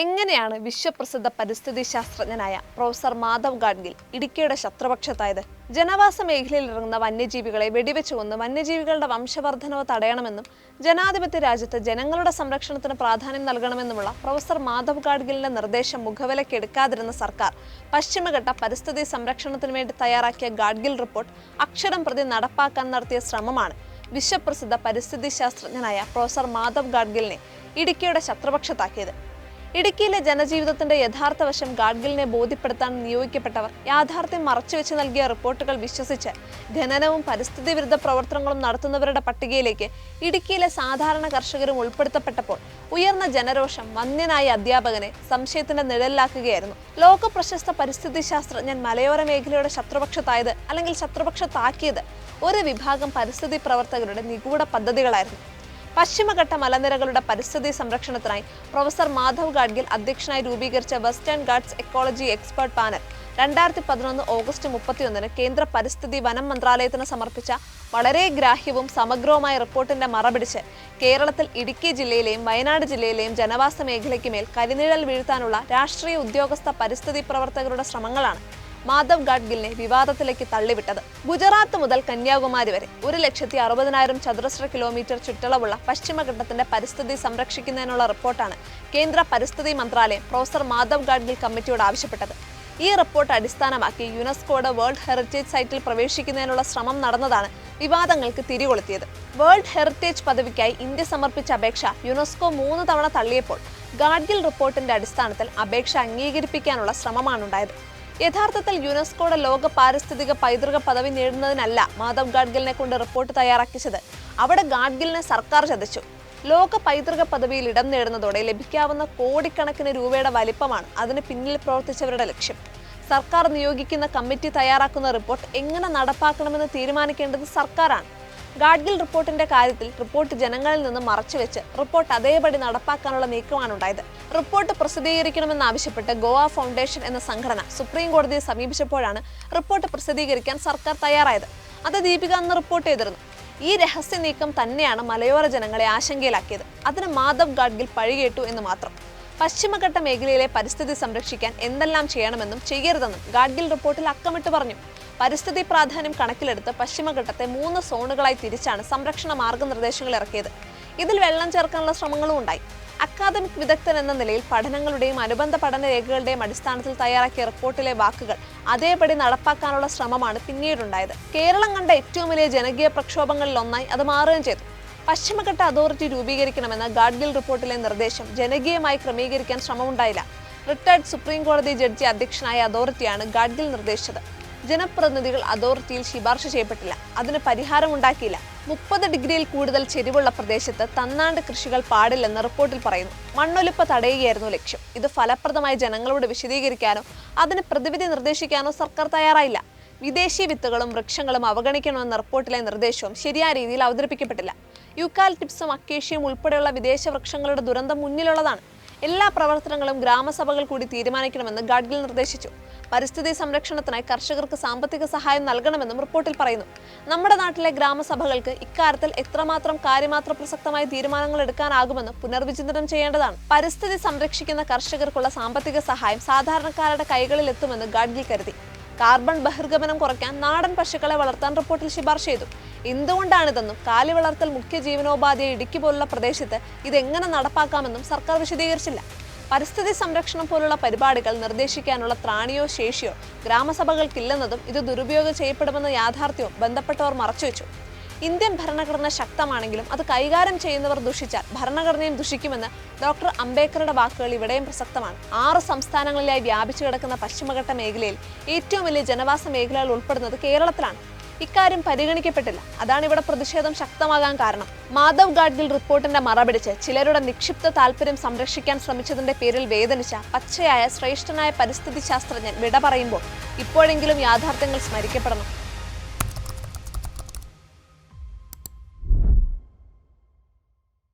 എങ്ങനെയാണ് വിശ്വപ്രസിദ്ധ പരിസ്ഥിതി ശാസ്ത്രജ്ഞനായ പ്രൊഫസർ മാധവ് ഗാഡ്ഗിൽ ഇടുക്കിയുടെ ശത്രുപക്ഷത്തായത്? ജനവാസ മേഖലയിൽ ഇറങ്ങുന്ന വന്യജീവികളെ വെടിവെച്ച് കൊന്ന് വന്യജീവികളുടെ വംശവർദ്ധനവ് തടയണമെന്നും ജനാധിപത്യ രാജ്യത്ത് ജനങ്ങളുടെ സംരക്ഷണത്തിന് പ്രാധാന്യം നൽകണമെന്നുമുള്ള പ്രൊഫസർ മാധവ് ഗാഡ്ഗിലിന്റെ നിർദ്ദേശം മുഖവിലക്കെടുക്കാതിരുന്ന സർക്കാർ പശ്ചിമഘട്ട പരിസ്ഥിതി സംരക്ഷണത്തിനു വേണ്ടി തയ്യാറാക്കിയ ഗാഡ്ഗിൽ റിപ്പോർട്ട് അക്ഷരം പ്രതി നടപ്പാക്കാൻ നടത്തിയ ശ്രമമാണ് വിശ്വപ്രസിദ്ധ പരിസ്ഥിതി ശാസ്ത്രജ്ഞനായ പ്രൊഫസർ മാധവ് ഗാഡ്ഗിലിനെ ഇടുക്കിയുടെ ശത്രുപക്ഷത്താക്കിയത്. ഇടുക്കിയിലെ ജനജീവിതത്തിന്റെ യഥാർത്ഥ വശം ഗാഡ്ഗിലിനെ ബോധ്യപ്പെടുത്താൻ നിയോഗിക്കപ്പെട്ടവർ യാഥാർത്ഥ്യം മറച്ചുവെച്ച് നൽകിയ റിപ്പോർട്ടുകൾ വിശ്വസിച്ച് ഖനനവും പരിസ്ഥിതി വിരുദ്ധ പ്രവർത്തനങ്ങളും നടത്തുന്നവരുടെ പട്ടികയിലേക്ക് ഇടുക്കിയിലെ സാധാരണ കർഷകരും ഉൾപ്പെടുത്തപ്പെട്ടപ്പോൾ ഉയർന്ന ജനരോഷം വന്യനായ അധ്യാപകനെ സംശയത്തിന്റെ നിഴലിലാക്കുകയായിരുന്നു. ലോക പ്രശസ്ത പരിസ്ഥിതി ശാസ്ത്രജ്ഞൻ മലയോര മേഖലയുടെ ശത്രുപക്ഷത്തായത് അല്ലെങ്കിൽ ശത്രുപക്ഷത്താക്കിയത് ഒരു വിഭാഗം പരിസ്ഥിതി പ്രവർത്തകരുടെ നിഗൂഢ പദ്ധതികളായിരുന്നു. പശ്ചിമഘട്ട മലനിരകളുടെ പരിസ്ഥിതി സംരക്ഷണത്തിനായി പ്രൊഫസർ മാധവ് ഗാഡ്ഗിൽ അധ്യക്ഷനായി രൂപീകരിച്ച western Ghats ecology expert panel രണ്ടായിരത്തി പതിനൊന്ന് ഓഗസ്റ്റ് മുപ്പത്തിയൊന്നിന് കേന്ദ്ര പരിസ്ഥിതി വനം മന്ത്രാലയത്തിന് സമർപ്പിച്ച വളരെ ഗ്രാഹ്യവും സമഗ്രവുമായ റിപ്പോർട്ടിന്റെ മറപിടിച്ച് കേരളത്തിൽ ഇടുക്കി ജില്ലയിലെയും വയനാട് ജില്ലയിലെയും ജനവാസ മേഖലയ്ക്ക് മേൽ കരിനിഴൽ വീഴ്ത്താനുള്ള രാഷ്ട്രീയ ഉദ്യോഗസ്ഥ പരിസ്ഥിതി പ്രവർത്തകരുടെ ശ്രമങ്ങളാണ് മാധവ് ഗാഡ്ഗിലിനെ വിവാദത്തിലേക്ക് തള്ളിവിട്ടത്. ഗുജറാത്ത് മുതൽ കന്യാകുമാരി വരെ ഒരു ലക്ഷത്തി അറുപതിനായിരം ചതുരശ്ര കിലോമീറ്റർ ചുറ്റളവുള്ള പശ്ചിമഘട്ടത്തിന്റെ പരിസ്ഥിതി സംരക്ഷിക്കുന്നതിനുള്ള റിപ്പോർട്ടാണ് കേന്ദ്ര പരിസ്ഥിതി മന്ത്രാലയം പ്രൊഫസർ മാധവ് ഗാഡ്ഗിൽ കമ്മിറ്റിയോട് ആവശ്യപ്പെട്ടത്. ഈ റിപ്പോർട്ട് അടിസ്ഥാനമാക്കി യുനെസ്കോയുടെ വേൾഡ് ഹെറിറ്റേജ് സൈറ്റിൽ പ്രവേശിക്കുന്നതിനുള്ള ശ്രമം നടന്നതാണ് വിവാദങ്ങൾക്ക് തിരികൊളുത്തിയത്. വേൾഡ് ഹെറിറ്റേജ് പദവിക്കായി ഇന്ത്യ സമർപ്പിച്ച അപേക്ഷ യുനെസ്കോ മൂന്ന് തവണ തള്ളിയപ്പോൾ ഗാഡ്ഗിൽ റിപ്പോർട്ടിന്റെ അടിസ്ഥാനത്തിൽ അപേക്ഷ അംഗീകരിപ്പിക്കാനുള്ള ശ്രമമാണുണ്ടായത്. യഥാർത്ഥത്തിൽ യുനെസ്കോയുടെ ലോക പാരിസ്ഥിതിക പൈതൃക പദവി നേടുന്നതിനല്ല മാധവ് ഗാഡ്ഗിലിനെ കൊണ്ട് റിപ്പോർട്ട് തയ്യാറാക്കിച്ചത്. അവിടെ ഗാഡ്ഗിലിനെ സർക്കാർ ചതിച്ചു. ലോക പൈതൃക പദവിയിൽ ഇടം നേടുന്നതോടെ ലഭിക്കാവുന്ന കോടിക്കണക്കിന് രൂപയുടെ വലിപ്പമാണ് അതിന് പിന്നിൽ പ്രവർത്തിച്ചവരുടെ ലക്ഷ്യം. സർക്കാർ നിയോഗിക്കുന്ന കമ്മിറ്റി തയ്യാറാക്കുന്ന റിപ്പോർട്ട് എങ്ങനെ നടപ്പാക്കണമെന്ന് തീരുമാനിക്കേണ്ടത് സർക്കാരാണ്. ഗാഡ്ഗിൽ റിപ്പോർട്ടിന്റെ കാര്യത്തിൽ റിപ്പോർട്ട് ജനങ്ങളിൽ നിന്ന് മറച്ചുവെച്ച് റിപ്പോർട്ട് അതേപടി നടപ്പാക്കാനുള്ള നീക്കമാണ് ഉണ്ടായത് റിപ്പോർട്ട് പ്രസിദ്ധീകരിക്കണമെന്നാവശ്യപ്പെട്ട് ഗോവ ഫൗണ്ടേഷൻ എന്ന സംഘടന സുപ്രീം കോടതിയെ സമീപിച്ചപ്പോഴാണ് റിപ്പോർട്ട് പ്രസിദ്ധീകരിക്കാൻ സർക്കാർ തയ്യാറായത്. അത് ദീപിക അന്ന് റിപ്പോർട്ട് ചെയ്തിരുന്നു. ഈ രഹസ്യ നീക്കം തന്നെയാണ് മലയോര ജനങ്ങളെ ആശങ്കയിലാക്കിയത്. അതിന് മാധവ് ഗാഡ്ഗിൽ പഴികേട്ടു എന്ന് മാത്രം. പശ്ചിമഘട്ട മേഖലയിലെ പരിസ്ഥിതി സംരക്ഷിക്കാൻ എന്തെല്ലാം ചെയ്യണമെന്നും ചെയ്യരുതെന്നും ഗാഡ്ഗിൽ റിപ്പോർട്ടിൽ അക്കമിട്ട് പറഞ്ഞു. പരിസ്ഥിതി പ്രാധാന്യം കണക്കിലെടുത്ത് പശ്ചിമഘട്ടത്തെ മൂന്ന് സോണുകളായി തിരിച്ചാണ് സംരക്ഷണ മാർഗനിർദ്ദേശങ്ങൾ ഇറക്കിയത്. ഇതിൽ വെള്ളം ചേർക്കാനുള്ള ശ്രമങ്ങളും ഉണ്ടായി. അക്കാദമിക് വിദഗ്ധൻ എന്ന നിലയിൽ പഠനങ്ങളുടെയും അനുബന്ധ പഠന രേഖകളുടെയും അടിസ്ഥാനത്തിൽ തയ്യാറാക്കിയ റിപ്പോർട്ടിലെ വാക്കുകൾ അതേപടി നടപ്പാക്കാനുള്ള ശ്രമമാണ് പിന്നീടുണ്ടായത്. കേരളം കണ്ട ഏറ്റവും വലിയ ജനകീയ പ്രക്ഷോഭങ്ങളിൽ ഒന്നായി അത് മാറുകയും ചെയ്തു. പശ്ചിമഘട്ട അതോറിറ്റി രൂപീകരിക്കണമെന്ന ഗാഡ്ഗിൽ റിപ്പോർട്ടിലെ നിർദ്ദേശം ജനകീയമായി ക്രമീകരിക്കാൻ ശ്രമമുണ്ടായില്ല. റിട്ടയർഡ് സുപ്രീം കോടതി ജഡ്ജി അധ്യക്ഷനായ അതോറിറ്റിയാണ് ഗാഡ്ഗിൽ നിർദ്ദേശിച്ചത്. ജനപ്രതിനിധികൾ അതോറിറ്റിയിൽ ശുപാർശ ചെയ്യപ്പെട്ടില്ല. അതിന് പരിഹാരമുണ്ടാക്കിയില്ല. മുപ്പത് ഡിഗ്രിയിൽ കൂടുതൽ ചെരിവുള്ള പ്രദേശത്ത് തന്നാണ്ട് കൃഷികൾ പാടില്ലെന്ന് റിപ്പോർട്ടിൽ പറയുന്നു. മണ്ണൊലിപ്പ് തടയുകയായിരുന്നു ലക്ഷ്യം. ഇത് ഫലപ്രദമായി ജനങ്ങളോട് വിശദീകരിക്കാനോ അതിന് പ്രതിവിധി നിർദ്ദേശിക്കാനോ സർക്കാർ തയ്യാറായില്ല. വിദേശി വിത്തുകളും വൃക്ഷങ്ങളും അവഗണിക്കണമെന്ന റിപ്പോർട്ടിലെ നിർദ്ദേശവും ശരിയായ രീതിയിൽ അവതരിപ്പിക്കപ്പെട്ടില്ല. യുക്കാലിറ്റിപ്സും അക്കേഷ്യയും ഉൾപ്പെടെയുള്ള വിദേശ വൃക്ഷങ്ങളുടെ ദുരന്തം മുന്നിലുള്ളതാണ്. എല്ലാ പ്രവർത്തനങ്ങളും ഗ്രാമസഭകൾ കൂടി തീരുമാനിക്കണമെന്ന് ഗാഡ്ഗിൽ നിർദ്ദേശിച്ചു. പരിസ്ഥിതി സംരക്ഷണത്തിനായി കർഷകർക്ക് സാമ്പത്തിക സഹായം നൽകണമെന്നും റിപ്പോർട്ടിൽ പറയുന്നു. നമ്മുടെ നാട്ടിലെ ഗ്രാമസഭകൾക്ക് ഇക്കാര്യത്തിൽ എത്രമാത്രം കാര്യമാത്ര പ്രസക്തമായ തീരുമാനങ്ങൾ എടുക്കാനാകുമെന്ന് പുനർവിചിന്തനം ചെയ്യേണ്ടതാണ്. പരിസ്ഥിതി സംരക്ഷിക്കുന്ന കർഷകർക്കുള്ള സാമ്പത്തിക സഹായം സാധാരണക്കാരുടെ കൈകളിൽ എത്തുമെന്ന് ഗാഡ്ഗിൽ കരുതി. കാർബൺ ബഹിർഗമനം കുറയ്ക്കാൻ നാടൻ പശുക്കളെ വളർത്താൻ റിപ്പോർട്ടിൽ ശുപാർശ ചെയ്തു. എന്തുകൊണ്ടാണിതെന്നും കാലി വളർത്തൽ മുഖ്യ ജീവനോപാധിയെ ഇടുക്കി പോലുള്ള പ്രദേശത്ത് ഇതെങ്ങനെ നടപ്പാക്കാമെന്നും സർക്കാർ വിശദീകരിച്ചില്ല. പരിസ്ഥിതി സംരക്ഷണം പോലുള്ള പരിപാടികൾ നിർദ്ദേശിക്കാനുള്ള ത്രാണിയോ ശേഷിയോ ഗ്രാമസഭകൾക്കില്ലെന്നതും ഇത് ദുരുപയോഗം ചെയ്യപ്പെടുമെന്ന യാഥാർത്ഥ്യവും ബന്ധപ്പെട്ടവർ മറച്ചുവെച്ചു. ഇന്ത്യൻ ഭരണഘടന ശക്തമാണെങ്കിലും അത് കൈകാര്യം ചെയ്യുന്നവർ ദുഷിച്ചാൽ ഭരണഘടനയും ദുഷിക്കുമെന്ന് ഡോക്ടർ അംബേദ്കറുടെ വാക്കുകൾ ഇവിടെയും പ്രസക്തമാണ്. ആറ് സംസ്ഥാനങ്ങളിലായി വ്യാപിച്ചു കിടക്കുന്ന പശ്ചിമഘട്ട മേഖലയിൽ ഏറ്റവും വലിയ ജനവാസ മേഖലകൾ ഉൾപ്പെടുന്നത് കേരളത്തിലാണ്. ഇക്കാര്യം പരിഗണിക്കപ്പെട്ടില്ല. അതാണ് ഇവിടെ പ്രതിഷേധം ശക്തമാകാൻ കാരണം. മാധവ് ഗാഡ്ഗിൽ റിപ്പോർട്ടിന്റെ മറപിടിച്ച് ചിലരുടെ നിക്ഷിപ്ത താല്പര്യം സംരക്ഷിക്കാൻ ശ്രമിച്ചതിന്റെ പേരിൽ വേദനിച്ച പച്ചയായ ശ്രേഷ്ഠനായ പരിസ്ഥിതി ശാസ്ത്രജ്ഞൻ വിട പറയുമ്പോൾ ഇപ്പോഴെങ്കിലും യാഥാർത്ഥ്യങ്ങൾ സ്മരിക്കപ്പെടണം